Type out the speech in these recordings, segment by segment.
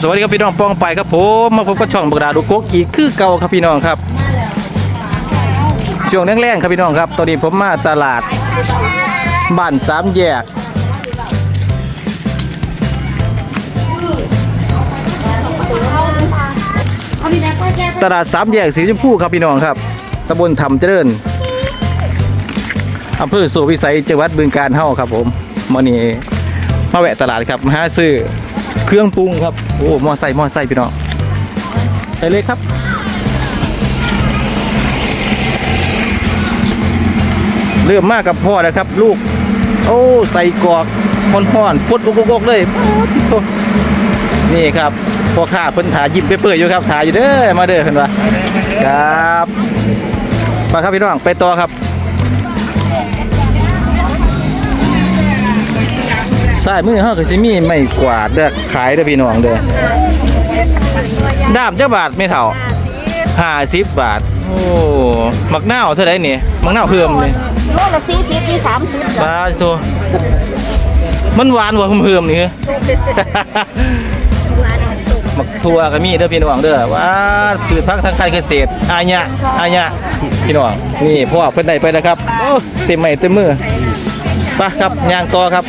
สวัสดีครับพี่น้องปองไปครับผมมาพบกับช่องบักดาดูกกอีกคือเก่าครับพี่น้องครับช่วงแรกๆครับพี่น้องครับตอนนี้ผมมาตลาดบ้านสามแยกตลาดสามแยกสีชมพูครับพี่น้องครับตำบลธรรมเจริญอำเภอสุวิสัยจังหวัดบึงกาฬเฮาครับผมมื่อนี้มาแวะตลาดครับมาหาซื้อ เครื่องปรุงครับ โอ้มอไซค์มอไซค์พี่น้องไปเลยครับ เริ่มมากกับพ่อแล้วครับ ลูก โอ้ใส่กอกห่อนๆฟุดกกๆเลยนี่ครับพ่อค้าเพิ่นถายิ้มเปื่อยอยู่ครับถาอยู่เด้อมาเด้อเพิ่นว่าครับมาครับพี่น้องไปต่อครับ สายมือเฮาก็สิมีไม่กวาดเด้อขายเด้อพี่น้องเด้อดาบเจ้าบาทไม่เท่า50บาท โอ้มักนาวเท่าไหร่นี่มักนาวเพิ่มนี่โลละสี่สิบที่สามสิบปลาโตมันหวานกว่าเพิ่มๆนี่หมักทั่วก็มีเด้อพี่น้องเด้อว่าพืชพักทางการเกษตรอาญะอาญะพี่น้องนี่พ่อเพิ่นได้ไปแล้วครับโอ้เต็มไม้เต็มมือไปครับย่างต่อครับ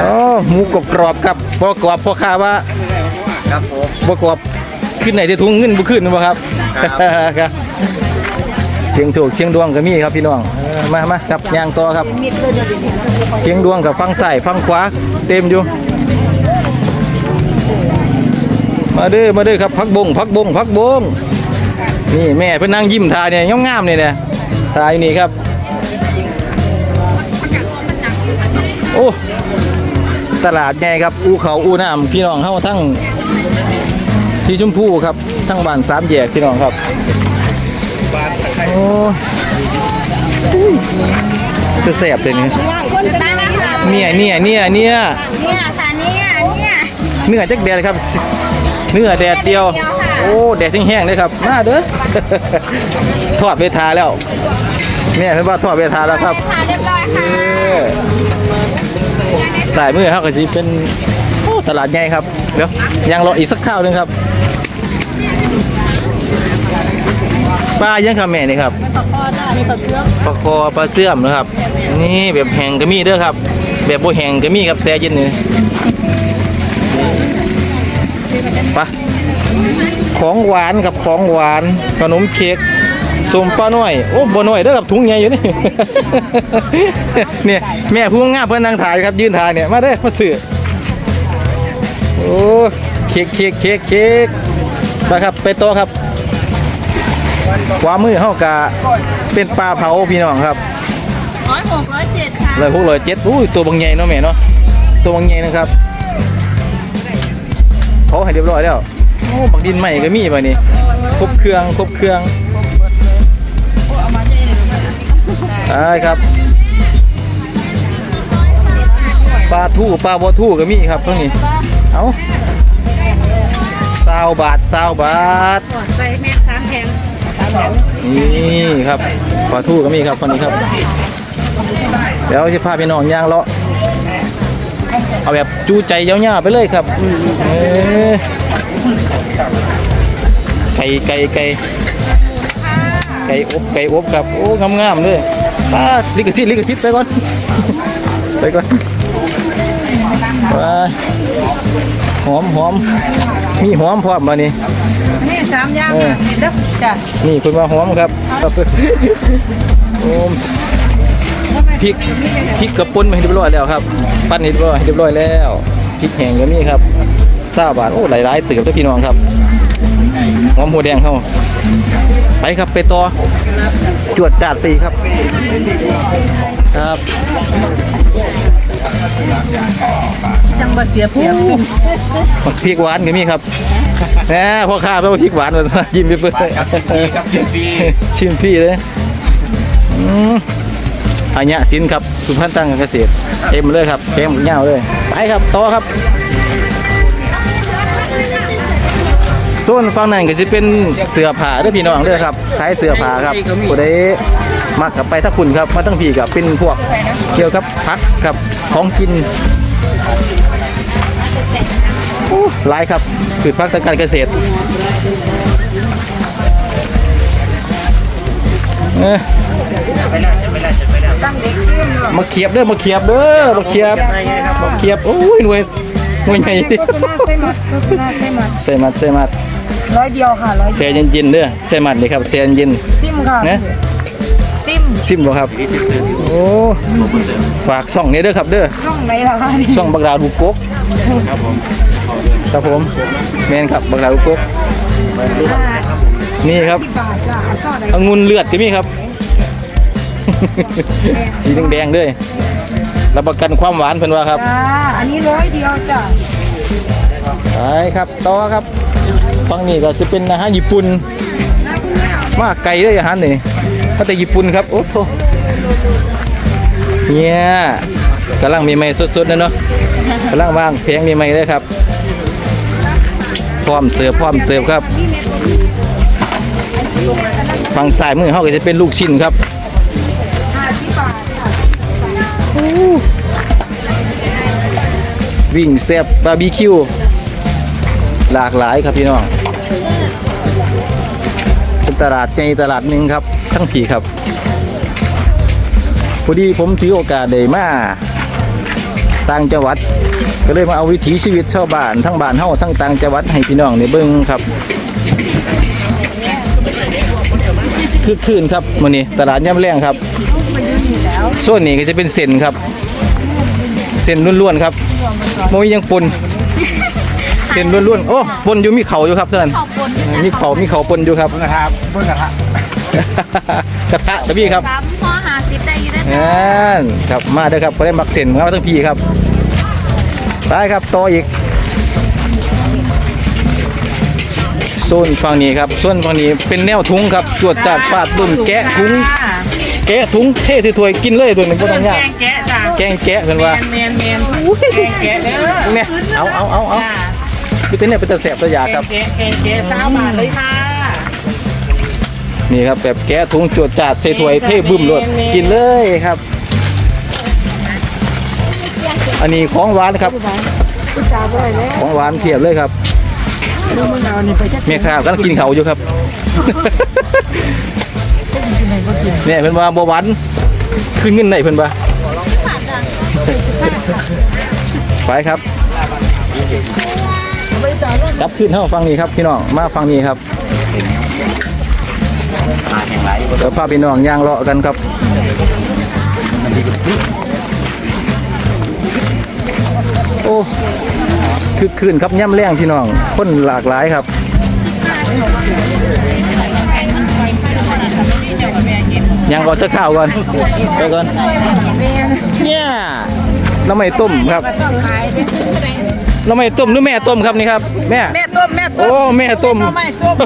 โอ้หมูกรอบกรอบๆครับพ่อกรอบพ่อค้าว่าครับผมบ่กรอบขึ้นไหนที่ทุ่งเงินบ่ขึ้นบ่ครับครับเสียงโชคเสียงดวงก็มีครับพี่น้องเออมามาครับย่างต่อครับ เสียงดวงกับฟังใส่ฟังขวาเต็มอยู่ มาเด้อมาเด้อครับพักบงพักบงพักบงนี่แม่เพิ่นนั่งยิ้มทาเนี่ยย่อมงามเนี่ยเนี่ย ทาอยู่นี่ครับ โอ้ ตลาดใหญ่ครับ อูเขาอูน้ำพี่น้องเข้าทั้งสีชมพูครับ ทั้งบ้านสามแยกพี่น้องครับโอ้จะแสบเลยนี่คนจะได้ไหมคะเนี่ยเนี่ยเนี่ยเนี่ยเนี่ยค่ะเนี่ยเนี่ยเนื้อจักแดดครับ เนื้อแดดเดียว โอ้แดดแห้งๆเลยครับมาเด้อทอดเวทาแล้วเนี่ยเห็นว่าทอดเวทาแล้วครับค่ะเรียบร้อยค่ะเออสายมือครับก็จะเป็นโอ้ตลาดใหญ่ครับเดี๋ยวยังรออีกสักข้าวหนึงครับปลายังครับแม่นี่ครับปลาคอจ้าอันนี้ปลาเครื่องปลาคอปลาเสื่อมนะครับ นี่แบบแห้งก็มีเด้อครับ แบบโบแห้งก็มีครับแซ่เย็นนี่ไปะ ของหวานกับของหวานขนมเค้กส้มปลาหน่อยโอ้บ่หน่อยเด้อครับถุงใหญ่อยู่นี่ เนี่ยแม่ผู้งามเพิ่นนั่งถ่ายครับยืนถ่ายเนี่ยมาเด้อมาซื้อโอ้เค้กเค้กเค้กเค้กไปครับไปโตอครับขวามือเฮากะเป็นปลาเผาพี่น้องครับร้อยหกร้อยเจ็ดค่ะเลยพวกเลยเจ็ดอุ้ยตัวบางใหญ่เนาะแม่เนาะตัวบางใหญ่นะครับเขาให้เรียบร้อยแล้ว โอ้บักดินใหม่ก็มีป่ะนี่ครบเครื่องครบเครื่องใช่ครับปลาทู่ปลาบัวทู่ก็มีครับตรงนี้เอาสาวบาทสาวบาทใส่แม่สามแพงนี่ครับปลาทู่ก็มีครับคนนี้ครับ เดี๋ยวจะพาพี่น้องย่างเลาะเอาแบบจูใจยาวๆไปเลยครับเออ ไก่ไก่ไก่ไก่อบไก่อบครับโอ้งามๆเลยป้าลิกซิตลิกซิตไปก่อนไปก่อนไปหอมหอมมีหอมพร้อมมานี่นี่สามย่างค่ะเด็ดจ้ะนี่คุณว่าหอมครับครับโอ้มพริกพริกกระปุ้นมาให้เรียบร้อยแล้วครับ ปั้นให้เรียบร้อยให้เรียบร้อยแล้วพริกแห้งก็มีครับ ซาบาทโอ้หลายๆตื่นด้วยพี่น้องครับหอมหัวแดงเข้าไปครับไปต่อจวดจาดตีครับ ครับจังหวัดเสียเปรียบผักพริกหวานก็มีครับแหมพ่อค้าแปลว่าพริกหวานมายิ้มไปเปื่อยครับชิมฟรีครับชิมฟรีชิมฟรีเลยอืมอันเนี้ยสินครับสุพรรณตั้งการเกษตรเต็มเลยครับเต็มเงาเลยไปครับต่อครับ ส่วนฝั่งนั้นก็จะเป็นเสื้อผ้าเด้อพี่น้องเด้อครับขายเสื้อผ้าครับผู้ใดมากกับไปทั้งคุณครับมาทั้งพี่กับเป็นพวกเกี่ยวกับพักกับของกินโอ้หลายครับพืชพักทางการเกษตรเอ้ยมาเขียบเด้อมาเขียบเด้อมาเขียบมาเขียบโอ้ยหน่วยหน่วยใหญ่โฆษณาใส่หมัดโฆษณาใส่หมัดใส่มัดใส่มัด ร้อยเดียวค่ะร้อยแช่เย็นๆเด้อใส่มัดเลยครับแช่เย็นซิมค่ะนะซิมซิมบ่ครับโอ้ฝากช่องนี้เด้อครับเด้อช่องไหนล่ะคะนี่ช่องบักดาวบุกกกครับผมครับผมแมนครับบักดาวบุกกกนี่ครับสิบบาทจ้ะช่อไหนองุ่นเลือดที่นี่ครับ สีแดงๆด้วยรับประกันความหวานเพิ่นว่าครับจ้าอันนี้ร้อยเดียวจ้ะไปครับต่อครับ ฝั่งนี้ก็จะเป็นอาหารญี่ปุ่นมาไกลเลยอาหารนี่มาแต่ญี่ปุ่นครับโอ้โหเนี่ยกำลังมีใหม่สดๆนะเนาะกำลังว่างเพลงมีใหม่เลยครับ พร้อมเสิร์ฟพร้อมเสิร์ฟครับฝั่งซ้ายมือเขาก็จะเป็นลูกชิ้นครับวิ่งแซบบาร์บีคิว หลากหลายครับพี่น้องเป็นตลาดในตลาดหนึ่งครับทั้งผีครับพอดีผมถือโอกาสได้มาต่างจังหวัด ก็เลยมาเอาวิถีชีวิตชาวบ้านทั้งบ้านเฮาทั้งต่างจังหวัดให้พี่น้องได้เบิ่งครับคือคืนครับมื้อนี้ตลาดย่ำแรงครับส่วนนี้ก็จะเป็นเส้นครับ เส้นล้วนๆครับโมยยังปน เส้นล้วนๆโอ้ปนอยู่มีเขาอยู่ครับท่านมีเขามีเขาปนอยู่ครับนะครับเพื่อนกระทะกระทะตะพี่ครับสามพอหาสิบได้อยินได้นั่นครับมาเด้อครับก็ได้มักเส้นมาทั้งพี่ครับไปครับต่ออีกโซนฝั่งนี้ครับส่วนฝั่งนี้เป็นแนวถุงครับจวดจัดฟาดรุ่นแกะถุงแกะถุงเทใส่ถวยกินเลยตัวหนึงบ่ต้องยากแกะจ้ะแกงแกะเพิ่นว่าแมนแมนแกะเด้อเนี่ยเอาเอาเอาเอา พี่เต้นเนี่ยเป็นตะแสบตะยาครับแกะแกะแกะสามบาทเลยค่ะนี่ครับแบบแกะถุงจวดจาดใส่ถ้วยเทบึ้มรดกินเลยครับ อันนี้ของหวานครับ ผู้สาวเท่าไหร่แล้วของหวานเพียบเลยครับดูมึงเอานี่ไปจักแม่ค้ากำลังกินเขาวอยู่ครับ เนี่ยเพิ่นว่าบ่หวานขึ้นเงินไหนเพิ่นว่าไปครับ กลับขึ้นเฮาฟังนี้ครับพี่น้องมาฟังนี้ครับเดี๋ยวพาพี่น้องย่างเลาะกันครับโอ้คือคืนครับย่ำแรงพี่น้องคนหลากหลายครับยังก่อนจะข้าวก่อนไปก่อนเนี่ยน้ำไม่ต้มครับ น้ำไม่ต้มหรือแม่ต้มครับนี่ครับ แม่ แม่ต้มแม่ต้โอ้มแม่ต้มน้ำไม่ต้ม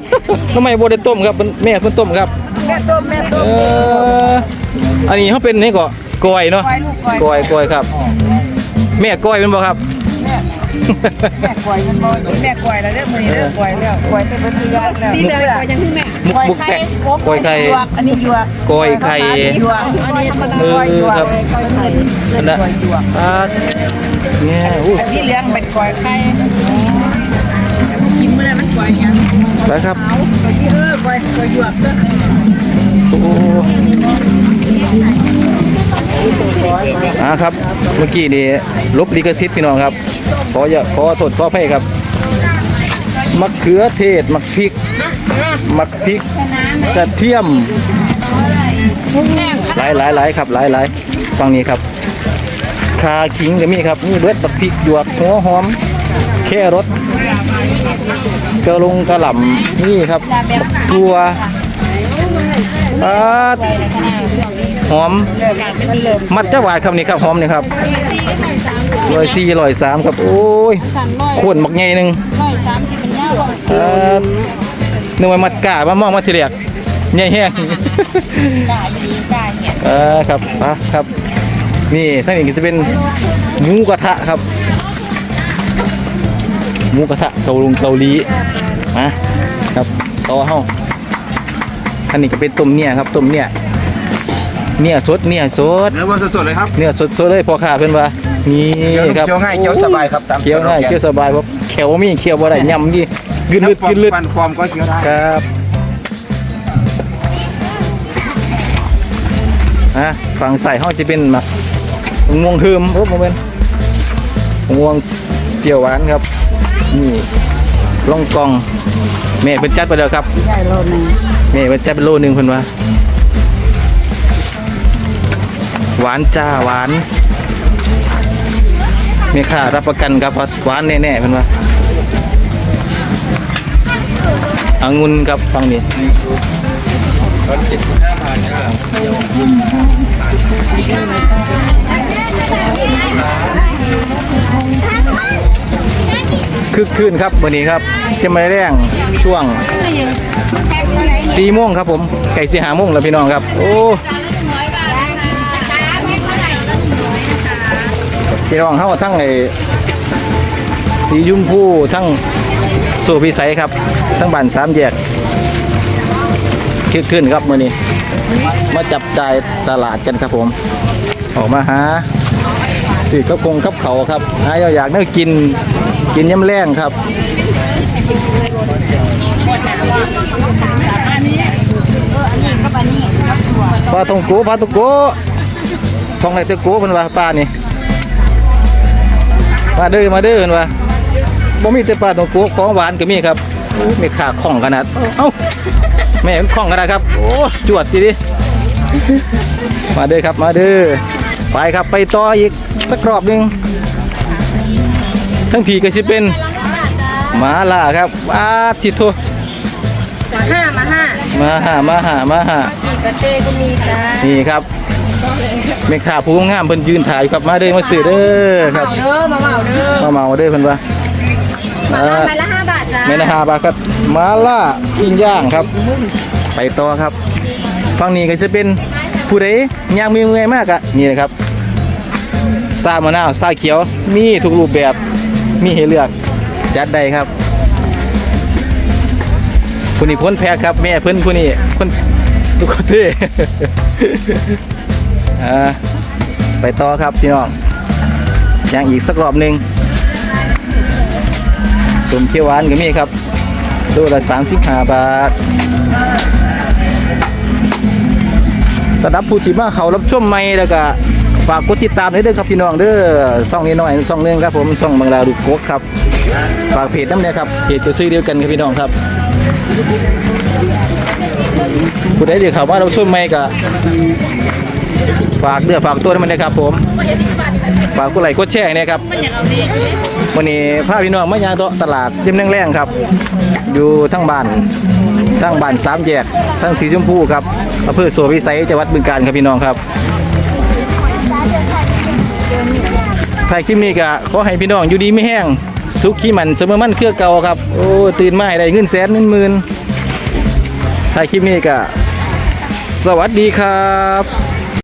น้ำไม่บดได้ต้มครับแม่เพิ่นต้มครับ แม่ต้มแม่เอต้มออันนี้เขาเป็นนี่ก็กอยเนาะกอยลูกกอยกอยกอยครับ แม่กอยเป็นบ่ครับแม่กวยมันบ่แม่กวยแล้วเด้อมื้อนี้เด้อกวยแล้วกวยเป็นเพื่อนแล้วนี่เลยกวยยังคือแม่มุกมุกแปะกอยไข่อันนี้หยวกกอยไข่หยวกอันนี้ธรรมดาเออหยวกครับกอยไข่อันนั้นอ่า เนี่ยอู้อันนี้เลี้ยงเป็นกอยไข่กินมื้อนั้นมันกวยหยังไปครับกอยเออกอยกอยหยวกเด้อโอ้อ่าครับ เมื่อกี้นี่ลบลิขสิทธิ์พี่น้องครับ ขออย่าขอโทษขออภัยครับมะเขือเทศมะพริกมะพริกกระเทียมหลายหลายหลายครับหลายหลายฟังนี้ครับ คาขิงก็มีครับนี่เบิดบักพริกหยวกหัวหอม แค่รสกระลงกระหล่ำนี่ครับตัวอาหอม มัดจะหวาดครับนี่ครับหอมนี่ครับร้อยสี่ร้อยสามครับ โอ้ยขวนบักใหญ่หนึ่งร้อยสามสิบเป็นยาวร้อยอ่านึกว่ามัดกามามองมาทีเรียกใหญ่แห้งกาดีกาเนี่ยอ่าครับอะครับ นี่ท่างนี้ก็จะเป็นหมูกระทะครับหมูกระทะเกาลงเกาหลีมาครับต่อเฮาอันนี้ก็เป็นต้มเนี่ยครับต้มเนี่ยเนี่ยสดเนี่ยสดเนื้อวัวสดๆเลยครับเนี่ยสดสดเลยพ่อค้าเพิ่นว่านี่ครับเคี้ยวง่ายเคี้ยวสบายครับตามเคี้ยวง่ายเคี้ยวสบายเพราะแขวบ่มีเคี้ยวบ่ได้ยำนี่กึนลึดกึนลึดฟันความก็เคี้ยวได้ครับอะฝั่งใส่ห้องจะเป็นมะ ม่วงเทิมโอ้โมเมนม่วงเปรี้ยวหวานครับ นี่ล่องกองแม่เป็นจัดไปแล้วครับได้โลนึงแม่เป็นจัดเป็นโลหนึงเพิ่นว่าหวานจ้าหวานแม่ค้ารับประกันครับว่าหวานแน่ๆเพิ่นว่าองุ่นครับฟังนี่ร้อยเจ็ดสิบห้าบาทจ้า คึกคืนครับวันนี้ครับจะมาแรงช่วงสี่โมงครับผมไก่สีหาโมงแล้วพี่น้องครับ โอ้พี่น้องเข้าทั้งไอ้สียุ่มพูทั้งโซพิสัยครับ ทั้งบ้านสามแยกคึกคืนครับวันนี้ มาจับจ่ายตลาดกันครับผม ออกมาหา สื่อกับกงกับเขาครับหาอยากเนื้อกินกินย่ำแรงครับปลาตองโกปลาตองโกทองไหนตะโกเพิ่นว่าปลานี่มาเด้อมาเด้อเพิ่นว่าบ่มีแต่ปลาตองโกของหวานก็มีครับมีขาข้องขนาดเอ้าแม่มันข้องขนาดครับโอ้จวดจีดิมาเด้อครับมาเด้อ ไปครับไปต่ออีกสักรอบหนึงทั้งผีก็สิเป็นหมาล่าครับอาทิโทห้ามาห้ามาหามาหามาหากระเต้ก็มีจ้านี่ครับแม่ค้าผู้งามเพิ่นยืนถ่ายอยู่ครับมาเด้อมาซื้อเด้อครับเด้อมาเหมาเด้อมาเมาเด้อเพิ่นว่ามาอ่าละไปละห้าบาทจ้าแม่นาฮาบาครับมาล่าปิ้งย่างครับ ไปต่อครับฝั่งนี้ก็จะเป็นผู้ใดย่างมีเมื่อยมากอะนี่นะครับ ซามะนาวซาเขียว มีทุกรูปแบบมีให้เลือก จัดได้ครับผู้นี้พ้นแพ้ครับ แม่เพิ่นผู้นี้คนทุกคนที่อ่าไปต่อครับพี่น้องย่างอีกสักรอบหนึ่งสมเขียวหวานก็มีครับตัวละ35บาทสำหรับผู้ที่มาเขารับชมใหม่แล้วก็ ฝากกดติดตามด้วยเด้อครับพี่น้องเด้อช่องนี้หน่อยช่องหนึงครับผมช่องบางลาดูโกกครับ ฝากเพจน้ำเนี่ยครับเพจจะซื้อเดียวกันครับพี่น้องครับผู้ใดเดี๋ยวเขาว่าเราชมใหม่ก็ฝากเดือฝากตัวมันนะครับผม ฝากกดไลกดแชร์ให้นะครับวันนี้พาพี่น้องมายางโตตลาดเยิ้มแรงๆครับ อยู่ทั้งบ้านทั้งบ้านสามแยกทั้งสีชมพูครับอำเภอโสวิสัยจังหวัดบึงกาฬครับพี่น้องครับ ถ่ายคลิปนี้ก็ขอให้พี่น้องอยู่ดีไม่แห้งสุขขี้มันเสมอมันเครือเก่าครับ โอ้ตื่นมาให้ได้เงินแสนเงินหมื่นถ่ายคลิปนี้ก็สวัสดีครับ